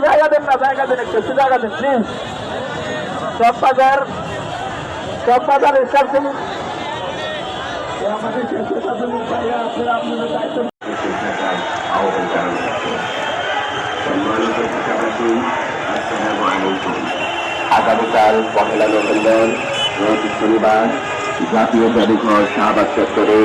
জায়গাতে please Chawkbazar Chawkbazar reception আমাদের স্বেচ্ছাসেবক ভাইরা আপনারা আপনাদের দায়িত্ব আহ্বান জানানো হচ্ছে সম্মানিত পাশাপাশি আসসালামু আলাইকুম আগামীকাল পহেলা নভেম্বর রোজ শনিবার জাতীয় জাদুঘর শাহবাগ চত্বরে